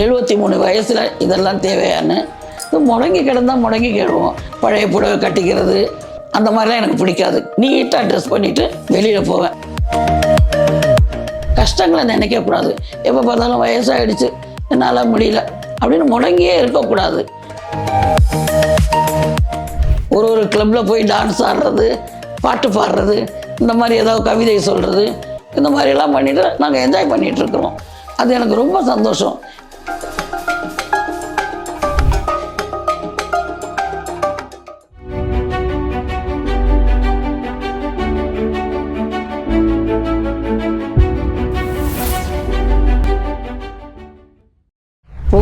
எழுபத்தி மூணு வயசில் இதெல்லாம் தேவையான்னு முடங்கி கிடந்தால் முடங்கி கிடுவோம். பழைய புடவை கட்டிக்கிறது அந்த மாதிரிலாம் எனக்கு பிடிக்காது. நீட்டாக ட்ரெஸ் பண்ணிவிட்டு வெளியில் போவேன். கஷ்டங்களை நினைக்கக்கூடாது எப்போ பார்த்தாலும் வயசாகிடுச்சு என்னால் முடியல அப்படின்னு முடங்கியே இருக்கக்கூடாது. ஒரு ஒரு கிளப்பில் போய் டான்ஸ் ஆடுறது பாட்டு பாடுறது இந்த மாதிரி ஏதாவது கவிதை சொல்கிறது இந்த மாதிரிலாம் பண்ணிவிட்டு நாங்கள் என்ஜாய் பண்ணிகிட்ருக்குறோம் இருக்கிறோம். அது எனக்கு ரொம்ப சந்தோஷம்.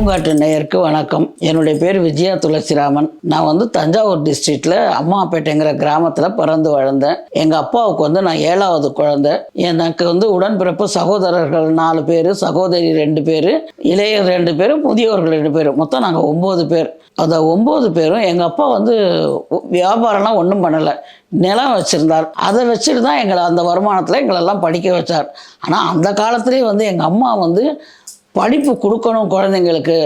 பூங்காட்டு நேயருக்கு வணக்கம். என்னுடைய பேர் விஜயா துளசிராமன். நான் வந்து தஞ்சாவூர் டிஸ்ட்ரிக்டில் அம்மாப்பேட்டைங்கிற கிராமத்தில் பிறந்து வளர்ந்தேன். எங்கள் அப்பாவுக்கு வந்து நான் ஏழாவது குழந்தை. எனக்கு வந்து உடன்பிறப்பு சகோதரர்கள் நாலு பேர் சகோதரி ரெண்டு பேர் இளையர் ரெண்டு பேர் முதியோர்கள் ரெண்டு பேர். மொத்தம் நாங்கள் ஒம்பது பேர். அந்த ஒம்பது பேரும் எங்கள் அப்பா வந்து வியாபாரம்லாம் ஒன்றும் பண்ணலை. நிலம் வச்சுருந்தார். அதை வச்சுட்டு தான் எங்களை அந்த வருமானத்தில் எங்களெல்லாம் படிக்க வச்சார். ஆனால் அந்த காலத்துலேயே வந்து எங்கள் அம்மா வந்து படிப்பு கொடுக்கணும் குழந்தைங்களுக்கு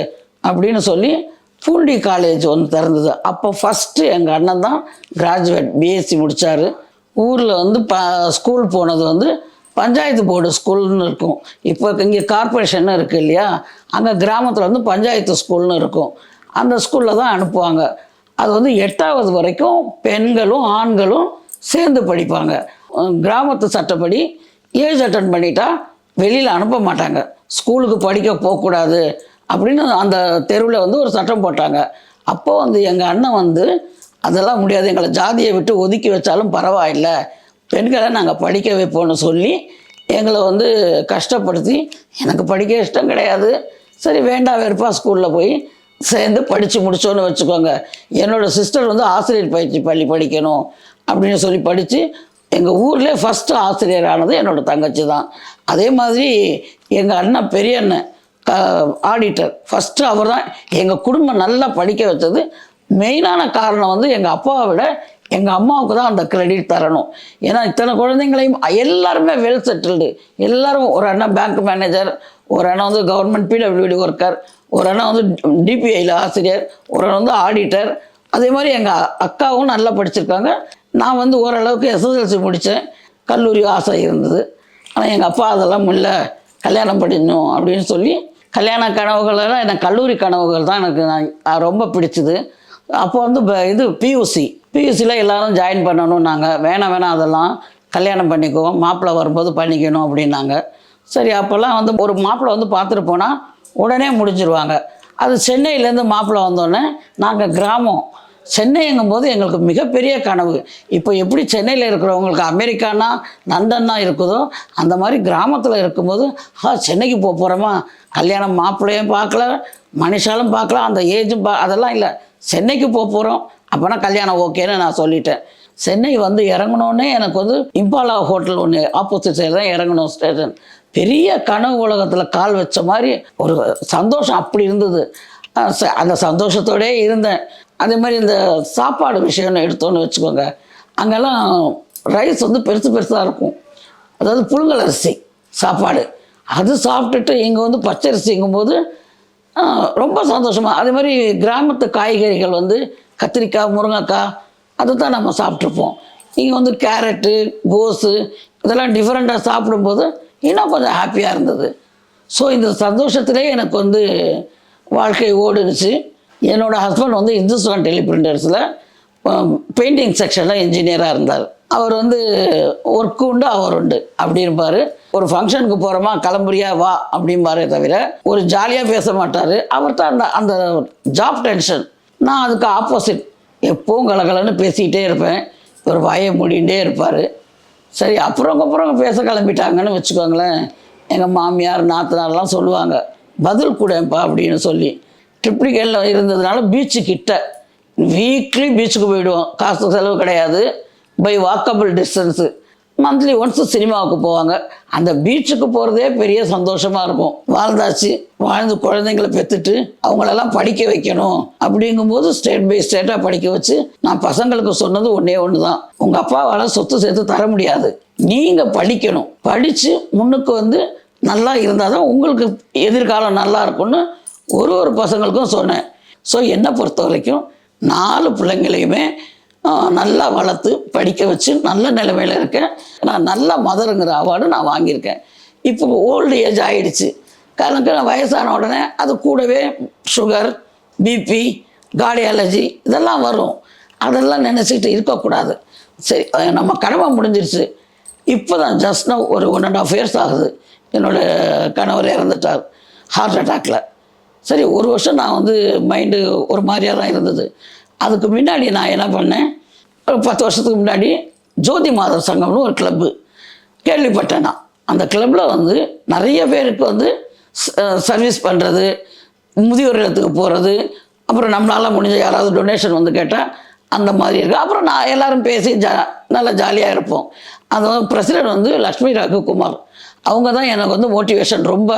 அப்படின்னு சொல்லி பூண்டி காலேஜ் ஒன்று திறந்தது. அப்போ ஃபஸ்ட்டு எங்கள் அண்ணன் தான் கிராஜுவேட் பிஎஸ்சி முடித்தார் ஊரில் வந்து ப ஸ்கூல் போனது வந்து பஞ்சாயத்து போர்டு ஸ்கூல்னு இருக்கும். இப்போ இங்கே கார்ப்பரேஷன் இருக்குது இல்லையா? அங்கே கிராமத்தில் வந்து பஞ்சாயத்து ஸ்கூல்னு இருக்கும். அந்த ஸ்கூலில் தான் அனுப்புவாங்க. அது வந்து எட்டாவது வரைக்கும் பெண்களும் ஆண்களும் சேர்ந்து படிப்பாங்க. கிராமத்து சட்டப்படி ஏஜ் அட்டன் பண்ணிட்டா வெளியில் அனுப்ப மாட்டாங்க. ஸ்கூலுக்கு படிக்க போகக்கூடாது அப்படின்னு அந்த தெருவில் வந்து ஒரு சட்டம் போட்டாங்க. அப்போது வந்து எங்கள் அண்ணன் வந்து அதெல்லாம் முடியாது எங்களை ஜாதியை விட்டு ஒதுக்கி வச்சாலும் பரவாயில்லை. பெண்களை நாங்கள் படிக்க வைப்போம்னு சொல்லி எங்களை வந்து கஷ்டப்படுத்தி எனக்கு படிக்க இஷ்டம் கிடையாது. சரி வேண்டாம் வெறுப்பாக ஸ்கூலில் போய் சேர்ந்து படித்து முடிச்சோன்னு வச்சுக்கோங்க. என்னோடய சிஸ்டர் வந்து ஆசிரியர் பயிற்சி பள்ளி படிக்கணும். அப்படின்னு சொல்லி படித்து எங்கள் ஊர்லேயே ஃபஸ்ட்டு ஆசிரியர் ஆனது என்னோட தங்கச்சி தான். அதே மாதிரி எங்கள் அண்ணன் பெரிய அண்ணன் க ஆடிட்டர் ஃபஸ்ட்டு அவர் தான் எங்கள் குடும்பம் நல்லா படிக்க வச்சது மெயினான காரணம் வந்து எங்கள் அப்பாவை விட எங்கள் அம்மாவுக்கு தான் அந்த கிரெடிட் தரணும். ஏன்னா இத்தனை குழந்தைங்களையும் எல்லாருமே வெல் செட்டில்டு எல்லாரும் ஒரு அண்ணன் பேங்க் மேனேஜர் ஒரு அண்ணன் வந்து கவர்மெண்ட் பிடபிள்யூடி ஒர்க்கர் ஒரு அண்ணன் வந்து டிபிஐயில் ஆசிரியர் ஒரு அண்ணன் வந்து ஆடிட்டர் அதே மாதிரி எங்கள் அக்காவும் நல்லா படிச்சிருக்காங்க. நான் வந்து ஓரளவுக்கு எஸ்எஸ்எல்சி முடித்தேன் கல்லூரி ஆசை இருந்தது. ஆனால் எங்கள் அப்பா அதெல்லாம் முடியல கல்யாணம் படிக்கணும் அப்படின்னு சொல்லி கல்யாண கனவுகளெல்லாம் எனக்கு கல்லூரி கனவுகள் தான் எனக்கு நான் ரொம்ப பிடிச்சது. அப்போ வந்து ப- இது பியூசி பியூசியில் எல்லாரும் ஜாயின் பண்ணணும் நாங்கள் வேணாம் வேணாம் அதெல்லாம் கல்யாணம் பண்ணிக்குவோம் மாப்பிள்ளை வரும்போது பண்ணிக்கணும் அப்படின்னாங்க. சரி அப்போல்லாம் வந்து ஒரு மாப்பிள்ளை வந்து பார்த்துட்டு போனால் உடனே முடிஞ்சிருவாங்க. அது சென்னையிலேருந்து மாப்பிள்ளை வந்தோடனே நாங்கள் கிராமம். சென்னைங்கும் போது எங்களுக்கு மிகப்பெரிய கனவு. இப்போ எப்படி சென்னையில் இருக்கிறவங்களுக்கு அமெரிக்கானா லண்டன்னா இருக்குதோ அந்த மாதிரி கிராமத்தில் இருக்கும்போது ஆ சென்னைக்கு போக போகிறோமா கல்யாணம் மாப்பிள்ளையும் பார்க்கல மனுஷாலும் பார்க்கலாம் அந்த ஏஜும் பா அதெல்லாம் இல்லை. சென்னைக்கு போக போகிறோம் அப்போனா கல்யாணம் ஓகேன்னு நான் சொல்லிட்டேன். சென்னை வந்து இறங்கணுன்னே எனக்கு வந்து இம்பாலா ஹோட்டல் ஒன்று ஆப்போசிட் சைடு தான் இறங்கணும் ஸ்டேஷன் பெரிய கனவு உலகத்தில் கால் வச்ச மாதிரி ஒரு சந்தோஷம் அப்படி இருந்தது. ச- அந்த சந்தோஷத்தோடே இருந்தேன். அதே மாதிரி இந்த சாப்பாடு விஷயம்னு எடுத்தோன்னு வச்சுக்கோங்க. அங்கெல்லாம் ரைஸ் வந்து பெருசு பெருசாக இருக்கும். அதாவது புழுங்கல் அரிசி சாப்பாடு. அது சாப்பிட்டுட்டு இங்கே வந்து பச்சரிசிங்கும் போது ரொம்ப சந்தோஷமாக அதே மாதிரி கிராமத்து காய்கறிகள் வந்து கத்திரிக்காய் முருங்கைக்காய் அதை தான் நம்ம சாப்பிட்ருப்போம் இங்கே வந்து கேரட்டு கோஸு இதெல்லாம் டிஃப்ரெண்ட்டாக சாப்பிடும்போது இன்னும் கொஞ்சம் ஹாப்பியாக இருந்தது. ஸோ இந்த சந்தோஷத்திலே எனக்கு வந்து வாழ்க்கை ஓடுனுச்சு. என்னோடய ஹஸ்பண்ட் வந்து இந்துஸ்தான் டெலிபிரிண்டர்ஸில் பெயிண்டிங் செக்ஷனில் இன்ஜினியராக இருந்தார். அவர் வந்து ஒர்க்கு உண்டு அவர் உண்டு அப்படி இருப்பார். ஒரு ஃபங்க்ஷனுக்கு போகிறோமா கிளம்புறியா வா அப்படிம்பாரே தவிர ஒரு ஜாலியாக பேச மாட்டார். அவர்கிட்ட அந்த அந்த ஜாப் டென்ஷன் நான் அதுக்கு ஆப்போசிட் எப்பவும் கலகலன்னு பேசிக்கிட்டே இருப்பேன். ஒரு வாயை மூடிகிட்டே இருப்பார். சரி அப்புறம் அப்புறம் பேச கிளம்பிட்டாங்கன்னு வச்சுக்கோங்களேன். எங்கள் மாமியார் நாத்தனார்லாம் சொல்லுவாங்க பதில் கூடப்பா அப்படின்னு சொல்லி. ட்ரிப்ளிகேனில் இருந்ததுனால பீச்சு கிட்ட. வீக்லி பீச்சுக்கு போயிடுவோம். காசு செலவு கிடையாது. By walkable distance monthly once சினிமாவுக்கு போவாங்க. அந்த பீச்சுக்கு போகிறதே பெரிய சந்தோஷமாக இருக்கும். வாழ்ந்தாச்சு. வாழ்ந்து குழந்தைங்களை பெற்றுட்டு அவங்களெல்லாம் படிக்க வைக்கணும். அப்படிங்கும்போது ஸ்டேட் பை ஸ்டேட்டாக படிக்க வச்சு நான் பசங்களுக்கு சொன்னது ஒன்றே ஒன்று தான் உங்கள் அப்பாவால் சொத்து சேர்த்து தர முடியாது. நீங்கள் படிக்கணும். படித்து முன்னுக்கு வந்து நல்லா இருந்தால் தான் உங்களுக்கு எதிர்காலம் நல்லா இருக்கும்னு ஒரு ஒரு பசங்களுக்கும் சொன்னேன். ஸோ என்னை பொறுத்த வரைக்கும் நாலு பிள்ளைங்களையுமே நல்லா வளர்த்து படிக்க வச்சு நல்ல நிலைமையில் இருக்கேன். நான் நல்ல மதருங்கிற அவார்டு நான் வாங்கியிருக்கேன். இப்போ ஓல்டு ஏஜ் ஆகிடுச்சு காரணம் நான் வயசான உடனே அது கூடவே சுகர் பிபி கார்டியாலஜி இதெல்லாம் வரும். அதெல்லாம் நினச்சிக்கிட்டு இருக்கக்கூடாது. சரி நம்ம கடமை முடிஞ்சிருச்சு. இப்போ தான் ஜஸ்ட் ஒரு ஒன் அண்ட் ஆஃப் இயர்ஸ் ஆகுது. என்னோட கணவர் இறந்துட்டார். ஹார்ட் அட்டாக்ல சரி ஒரு வருஷம் நான் வந்து மைண்டு ஒரு மாதிரியாக தான் இருந்தது. அதுக்கு முன்னாடி நான் என்ன பண்ணேன்? ஒரு பத்து வருஷத்துக்கு முன்னாடி ஜோதி மாதர் சங்கம்னு ஒரு கிளப்பு கேள்விப்பட்டேன் நான். அந்த கிளப்பில் வந்து நிறைய பேருக்கு வந்து சர்வீஸ் பண்ணுறது முதியோர் இடத்துக்கு போகிறது அப்புறம் நம்மளால் முடிஞ்ச யாராவது டொனேஷன் வந்து கேட்டால் அந்த மாதிரி இருக்குது அப்புறம் நான் எல்லோரும் பேசி ஜா நல்லா ஜாலியாக இருப்போம். அந்த வந்து பிரசிடென்ட் வந்து லக்ஷ்மி ரகுகுமார் அவங்க தான் எனக்கு வந்து மோட்டிவேஷன் ரொம்ப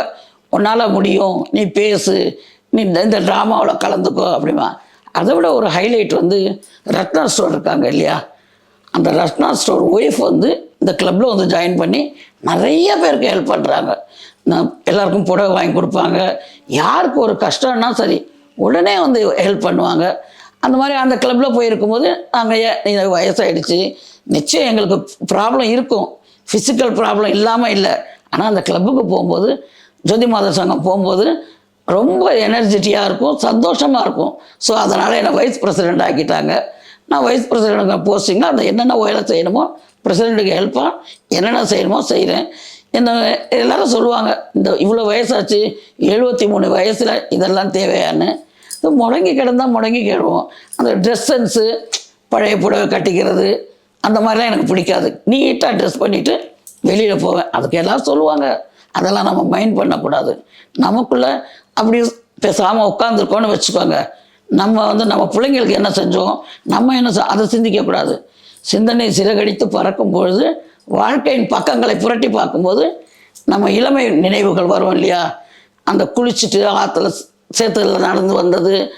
உன்னால் முடியும். நீ பேசு. நீ இந்த- இந்த ட்ராமாவில் கலந்துக்கோ அப்படிமா. அதை விட ஒரு ஹைலைட் வந்து ரத்னா ஸ்டோர் இருக்காங்க இல்லையா? அந்த ரத்னா ஸ்டோர் ஒய்ஃப் வந்து இந்த கிளப்பில் வந்து ஜாயின் பண்ணி நிறைய பேருக்கு ஹெல்ப் பண்ணுறாங்க நான் எல்லாருக்கும் புடவை வாங்கி கொடுப்பாங்க. யாருக்கு ஒரு கஷ்டம்னா சரி உடனே வந்து ஹெல்ப் பண்ணுவாங்க. அந்த மாதிரி அந்த கிளப்பில் போயிருக்கும்போது நாங்கள் வயசாகிடுச்சு நிச்சயம் எங்களுக்கு ப்ராப்ளம் இருக்கும். ஃபிசிக்கல் ப்ராப்ளம் இல்லாமல் இல்லை. ஆனால் அந்த கிளப்புக்கு போகும்போது ஜோதி மாதர் சங்கம் போகும்போது ரொம்ப எனர்ஜெட்டிக்காக இருக்கும் சந்தோஷமாக இருக்கும். ஸோ அதனால் என்னை வைஸ் பிரசிடெண்ட் ஆக்கிட்டாங்க. நான் வைஸ் பிரசிடெண்ட் போஸ்டிங்கில் அந்த என்னென்ன வேலை செய்யணுமோ பிரசிடெண்ட்டுக்கு ஹெல்ப்பாக என்னென்ன செய்யணுமோ செய்கிறேன் என்ன எல்லோரும் சொல்லுவாங்க இந்த இவ்வளோ வயசாச்சு எழுபத்தி மூணு வயசில் இதெல்லாம் தேவையான்னு. இது முடங்கி கிடந்தால் முடங்கி கிடுவோம். அந்த ட்ரெஸ் சென்ஸு பழைய புடவை கட்டிக்கிறது அந்த மாதிரிலாம் எனக்கு பிடிக்காது. நீட்டாக ட்ரெஸ் பண்ணிவிட்டு வெளியில் போவேன். அதுக்கு எல்லாம் சொல்லுவாங்க. அதெல்லாம் நம்ம மைண்ட் பண்ணக்கூடாது. நமக்குள்ளே அப்படி பேசாமல் உட்காந்துருக்கோன்னு வச்சுக்கோங்க. நம்ம வந்து நம்ம பிள்ளைங்களுக்கு என்ன செஞ்சோம்? நம்ம என்ன செ- அதை சிந்திக்கக்கூடாது சிந்தனை சிறகடித்து பறக்கும் பொழுது வாழ்க்கையின் பக்கங்களை புரட்டி பார்க்கும்போது நம்ம இளமை நினைவுகள் வரும் இல்லையா? அந்த குளிச்சுட்டு ஆற்றுல சேத்துல நடந்து வந்தது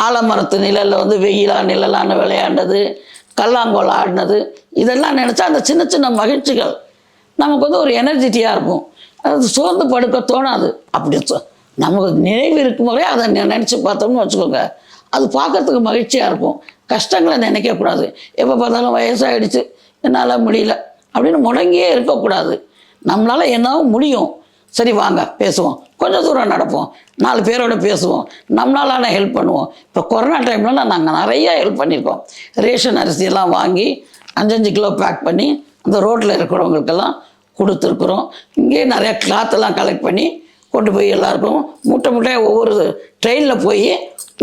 ஆலமரத்து நிழலில் வந்து வெயிலா நிழலான விளையாண்டது கல்லாங்கோல் ஆடினது இதெல்லாம் நினச்சா அந்த சின்ன சின்ன மகிழ்ச்சிகள் நமக்கு வந்து ஒரு எனர்ஜிட்டியாக இருக்கும். அது சோர்ந்து படுக்க தோணாது. அப்படி சொ- நமக்கு நினைவு இருக்கும் போதே அதை நினச்சி பார்த்தோம்னு வச்சுக்கோங்க. அது பார்க்கறதுக்கு மகிழ்ச்சியாக இருக்கும். கஷ்டங்களை நினைக்கக்கூடாது எப்போ பார்த்தாலும் வயசாகிடுச்சு என்னால் முடியல அப்படின்னு முடங்கியே இருக்கக்கூடாது. நம்மளால் என்னவும் முடியும். சரி வாங்க பேசுவோம். கொஞ்சம் தூரம் நடப்போம். நாலு பேரோட பேசுவோம். நம்மளால ஹெல்ப் பண்ணுவோம். இப்போ கொரோனா டைம்லலாம் நாங்கள் நிறையா ஹெல்ப் பண்ணியிருக்கோம் ரேஷன் அரிசியெல்லாம் வாங்கி அஞ்சஞ்சு கிலோ பேக் பண்ணி அந்த ரோட்டில் இருக்கிறவங்களுக்கெல்லாம் கொடுத்துருக்குறோம். இங்கேயே நிறையா கிளாத்தெல்லாம் கலெக்ட் பண்ணி கொண்டு போய் எல்லாருக்கும் மூட்டை மூட்டையாக ஒவ்வொரு ட்ரெயினில் போய்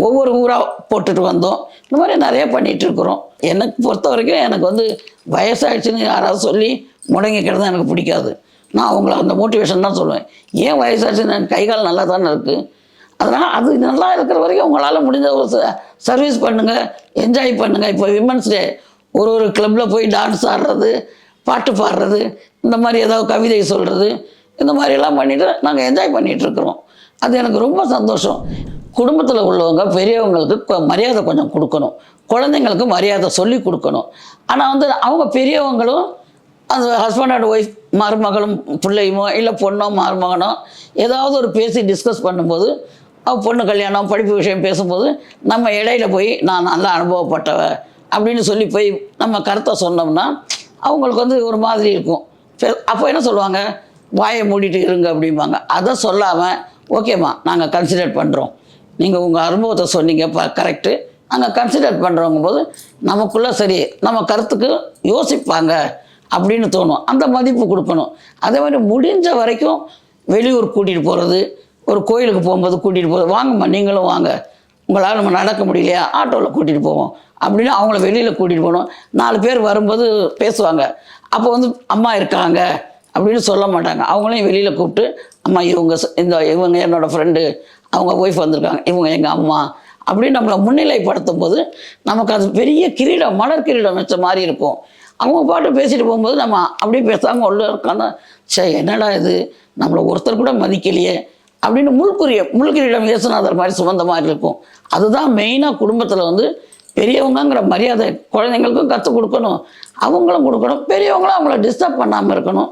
ஒவ்வொரு ஊராக போட்டுட்டு வந்தோம். இந்த மாதிரி நிறைய பண்ணிகிட்டு இருக்கிறோம். எனக்கு பொறுத்த வரைக்கும் எனக்கு வந்து வயசாகிடுச்சுன்னு யாராவது சொல்லி முடங்கி எனக்கு பிடிக்காது. நான் அவங்கள அந்த மோட்டிவேஷன் தான் சொல்லுவேன். ஏன் வயசாச்சுன்னு எனக்கு கை கால் நல்லா தானே இருக்குது அதனால் அது நல்லா இருக்கிற வரைக்கும் உங்களால் முடிஞ்ச ஒரு சர்வீஸ் பண்ணுங்கள் என்ஜாய் பண்ணுங்கள் இப்போ விமன்ஸ் டே ஒரு ஒரு கிளப்பில் போய் டான்ஸ் ஆடுறது பாட்டு பாடுறது இந்த மாதிரி ஏதாவது கவிதை சொல்கிறது இந்த மாதிரியெல்லாம் பண்ணிவிட்டு நாங்கள் என்ஜாய் பண்ணிகிட்ருக்குறோம் அது எனக்கு ரொம்ப சந்தோஷம். குடும்பத்தில் உள்ளவங்க பெரியவங்களுக்கு மரியாதை கொஞ்சம் கொடுக்கணும். குழந்தைங்களுக்கு மரியாதை சொல்லி கொடுக்கணும். ஆனால் வந்து அவங்க பெரியவங்களும் அந்த ஹஸ்பண்ட் அண்ட் ஒய்ஃப் மருமகளும் பிள்ளையுமோ இல்லை பொண்ணோ மருமகனோ ஏதாவது ஒரு பேசி டிஸ்கஸ் பண்ணும்போது பொண்ணு கல்யாணம் படிப்பு விஷயம் பேசும்போது நம்ம இடையில போய் நான் நல்லா அனுபவப்பட்டவ அப்படின்னு சொல்லி போய் நம்ம கருத்தை சொன்னோம்னா அவங்களுக்கு வந்து ஒரு மாதிரி இருக்கும். பெ- அப்போ என்ன சொல்லுவாங்க? வாயை மூடிட்டு இருங்க அப்படிம்பாங்க. அதை சொல்லாமல் ஓகேம்மா நாங்கள் கன்சிடர் பண்ணுறோம் நீங்கள் உங்கள் அனுபவத்தை சொன்னீங்க ப கரெக்டு நாங்கள் கன்சிடர் பண்ணுறவங்க போது நமக்குள்ளே சரி நம்ம கருத்துக்கு யோசிப்பாங்க. அப்படின்னு தோணும். அந்த மதிப்பு கொடுக்கணும். அதே மாதிரி முடிஞ்ச வரைக்கும் வெளியூர் கூட்டிகிட்டு போகிறது ஒரு கோயிலுக்கு போகும்போது கூட்டிகிட்டு போகிறது வாங்கம்மா நீங்களும் வாங்க. உங்களால் நம்ம நடக்க முடியலையா? ஆட்டோவில் கூட்டிகிட்டு போவோம். அப்படின்னு அவங்கள வெளியில் கூட்டிகிட்டு போகணும் நாலு பேர் வரும்போது பேசுவாங்க. அப்போ வந்து அம்மா இருக்காங்க அப்படின்னு சொல்ல மாட்டாங்க. அவங்களையும் வெளியில் கூப்பிட்டு அம்மா இவங்க இந்த இவங்க என்னோடய ஃப்ரெண்டு அவங்க ஒய்ஃப் வந்திருக்காங்க. இவங்க எங்கள் அம்மா? அப்படின்னு நம்மளை முன்னிலைப்படுத்தும் போது நமக்கு அது பெரிய கிரீடம் மலர் கிரீடம் வச்ச மாதிரி இருக்கும். அவங்க பாட்டு பேசிட்டு போகும்போது நம்ம அப்படியே பேசாமல் உள்ள உட்காந்து சே என்னடா இது? நம்மளை ஒருத்தர் கூட மதிக்கலையே. அப்படின்னு முள்குரிய முள்கிரீடம் இயேசுநாதர் மாதிரி சுமந்த மாதிரி இருக்கும். அதுதான் மெயினாக குடும்பத்தில் வந்து பெரியவங்கங்கிற மரியாதை குழந்தைங்களுக்கும் கற்றுக் கொடுக்கணும். அவங்களும் கொடுக்கணும். பெரியவங்களும் அவங்கள டிஸ்டர்ப் பண்ணாமல் இருக்கணும்.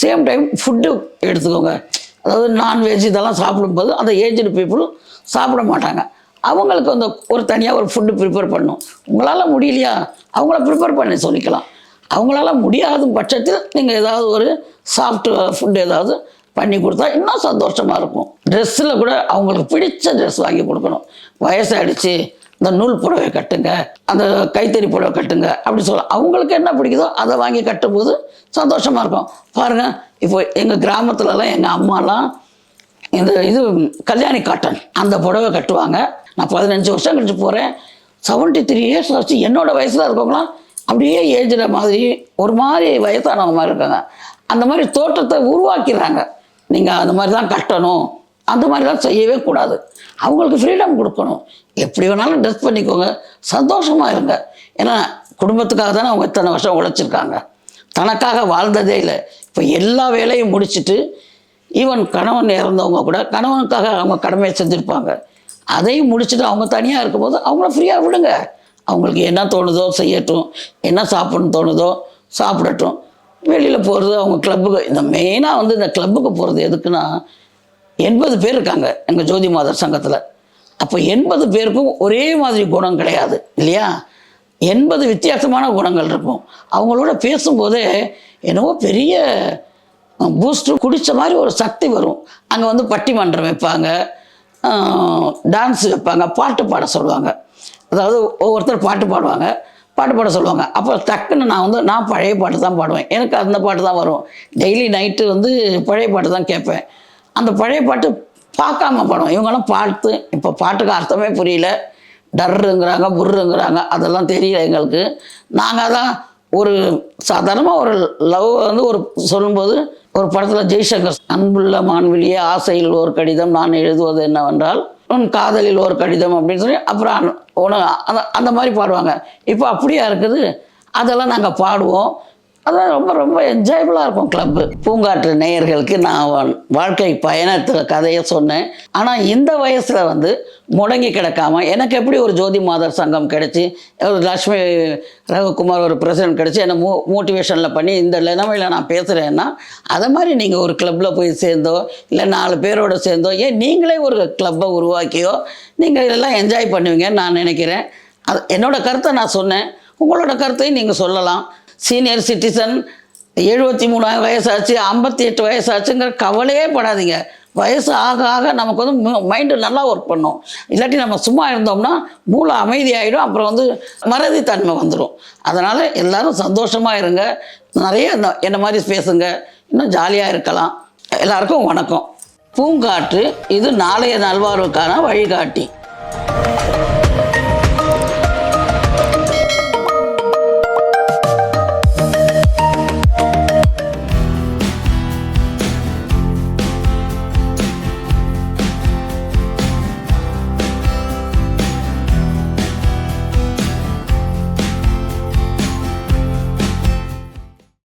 சேம் டைம் ஃபுட்டு எடுத்துக்கோங்க. அதாவது நான்வெஜ் இதெல்லாம் சாப்பிடும்போது அந்த ஏஜ்டு பீப்புளும் சாப்பிட மாட்டாங்க. அவங்களுக்கு அந்த ஒரு தனியாக ஒரு ஃபுட்டு ப்ரிப்பேர் பண்ணும் உங்களால் முடியலையா? அவங்கள ப்ரிப்பேர் பண்ணி சொல்லிக்கலாம். அவங்களால முடியாத பட்சத்தில் நீங்கள் ஏதாவது ஒரு சாஃப்ட் ஃபுட் ஏதாவது பண்ணி கொடுத்தா இன்னும் சந்தோஷமாக இருக்கும். ட்ரெஸ்ஸில் கூட அவங்களுக்கு பிடிச்ச ட்ரெஸ் வாங்கி கொடுக்கணும். வயசாகிடுச்சு இந்த நூல் புடவை கட்டுங்க அந்த கைத்தறி புடவை கட்டுங்க அப்படி சொல்லலாம் அவங்களுக்கு என்ன பிடிக்குதோ அதை வாங்கி கட்டும்போது சந்தோஷமாக இருக்கும். பாருங்கள் இப்போ எங்கள் கிராமத்துலலாம் எங்கள் அம்மாலாம் இந்த இது கல்யாணி காட்டன் அந்த புடவை கட்டுவாங்க. நான் பதினஞ்சு வருஷம் கழிச்சு போகிறேன் செவன்ட்டி த்ரீ இயர்ஸ் ஆச்சு என்னோடய வயசில் இருக்கவங்களாம் அப்படியே ஏஜில் மாதிரி ஒரு மாதிரி வயசானவங்க மாதிரி இருக்காங்க. அந்த மாதிரி தோட்டத்தை உருவாக்கிறாங்க நீங்கள் அந்த மாதிரி தான் கட்டணும். அந்த மாதிரிலாம் செய்யவே கூடாது. அவங்களுக்கு ஃப்ரீடம் கொடுக்கணும். எப்படி வேணாலும் ட்ரெஸ் பண்ணிக்கோங்க. சந்தோஷமாக இருங்க. ஏன்னா குடும்பத்துக்காக தானே அவங்க இத்தனை வருஷம் உழைச்சிருக்காங்க. தனக்காக வாழ்ந்ததே இல்லை. இப்போ எல்லா வேலையும் முடிச்சிட்டு ஈவன் கணவன் இறந்தவங்க கூட கணவனுக்காக அவங்க கடமையை செஞ்சுருப்பாங்க. அதையும் முடிச்சுட்டு அவங்க தனியாக இருக்கும்போது அவங்கள ஃப்ரீயாக விடுங்க. அவங்களுக்கு என்ன தோணுதோ செய்யட்டும். என்ன சாப்பிடணும்னு தோணுதோ சாப்பிடட்டும். வெளியில் போகிறது அவங்க கிளப்புக்கு இந்த மெயினாக வந்து இந்த கிளப்புக்கு போகிறது எதுக்குன்னா எண்பது பேர் இருக்காங்க எங்கள் ஜோதி மாதர் சங்கத்தில். அப்போ எண்பது பேருக்கும் ஒரே மாதிரி குணம் கிடையாது இல்லையா? எண்பது வித்தியாசமான குணங்கள் இருக்கும். அவங்களோட பேசும்போதே என்னவோ பெரிய பூஸ்டர் குடித்த மாதிரி ஒரு சக்தி வரும். அங்கே வந்து பட்டிமன்றம் வைப்பாங்க டான்ஸ் வைப்பாங்க பாட்டு பாட சொல்லுவாங்க. அதாவது ஒவ்வொருத்தர் பாட்டு பாடுவாங்க பாட்டு பாட சொல்லுவாங்க. அப்போ டக்குன்னு நான் வந்து நான் பழைய பாட்டு தான் பாடுவேன். எனக்கு அந்த பாட்டு தான் வரும். டெய்லி நைட்டு வந்து பழைய பாட்டு தான் கேட்பேன். அந்த பழைய பாட்டு பார்க்காம படம் இவங்கெல்லாம் பார்த்து இப்போ பாட்டுக்கு அர்த்தமே புரியல. டர்ருங்கிறாங்க புர்ருங்கிறாங்க அதெல்லாம் தெரியல எங்களுக்கு. நாங்கள் தான் ஒரு சாதாரணமாக ஒரு லவ் வந்து ஒரு சொல்லும்போது ஒரு படத்தில் ஜெய்சங்கர் அன்புள்ள மான்வெளியே ஆசையில் ஒரு கடிதம் நான் எழுதுவது என்னவென்றால் உன் காதலில் ஒரு கடிதம் அப்படின்னு சொல்லி அப்புறம் உன அந்த அந்த மாதிரி பாடுவாங்க. இப்போ அப்படியா இருக்குது? அதெல்லாம் நாங்கள் பாடுவோம். அதான் ரொம்ப ரொம்ப என்ஜாயபுளாக இருக்கும் கிளப்பு பூங்காற்று நேயர்களுக்கு நான் வா- வாழ்க்கை பயணத்தில் கதையை சொன்னேன். ஆனால் இந்த வயசில் வந்து முடங்கி கிடக்காம எனக்கு எப்படி ஒரு ஜோதி மாதர் சங்கம் கிடச்சி ஒரு லக்ஷ்மி ரகுகுமார் ஒரு பிரசிடென்ட் கிடச்சி என்னை மோ மோட்டிவேஷனில் பண்ணி இந்த நிலைமையில் நான் பேசுகிறேன்னா அதை மாதிரி நீங்கள் ஒரு கிளப்பில் போய் சேர்ந்தோ இல்லை நாலு பேரோட சேர்ந்தோ ஏன் நீங்களே ஒரு கிளப்பை உருவாக்கியோ நீங்கள் இதெல்லாம் என்ஜாய் பண்ணுவீங்கன்னு நான் நினைக்கிறேன். அது என்னோட கருத்தை நான் சொன்னேன். உங்களோட கருத்தையும் நீங்கள் சொல்லலாம். சீனியர் சிட்டிசன் எழுபத்தி மூணு வயசாச்சு ஐம்பத்தி எட்டு வயசாச்சுங்கிற கவலையே படாதீங்க. வயசு ஆக ஆக நமக்கு வந்து மைண்டு நல்லா ஒர்க் பண்ணும். இல்லாட்டி நம்ம சும்மா இருந்தோம்னா மூளை அமைதியாகிடும் அப்புறம் வந்து மறதி தன்மை வந்துடும் அதனால் எல்லாரும் சந்தோஷமாக இருங்க. நிறைய என்ன மாதிரி பேசுங்க. இன்னும் ஜாலியாக இருக்கலாம். எல்லாருக்கும் வணக்கம். பூங்காற்று இது நாளைய நல்வாழ்வுக்கான வழிகாட்டி.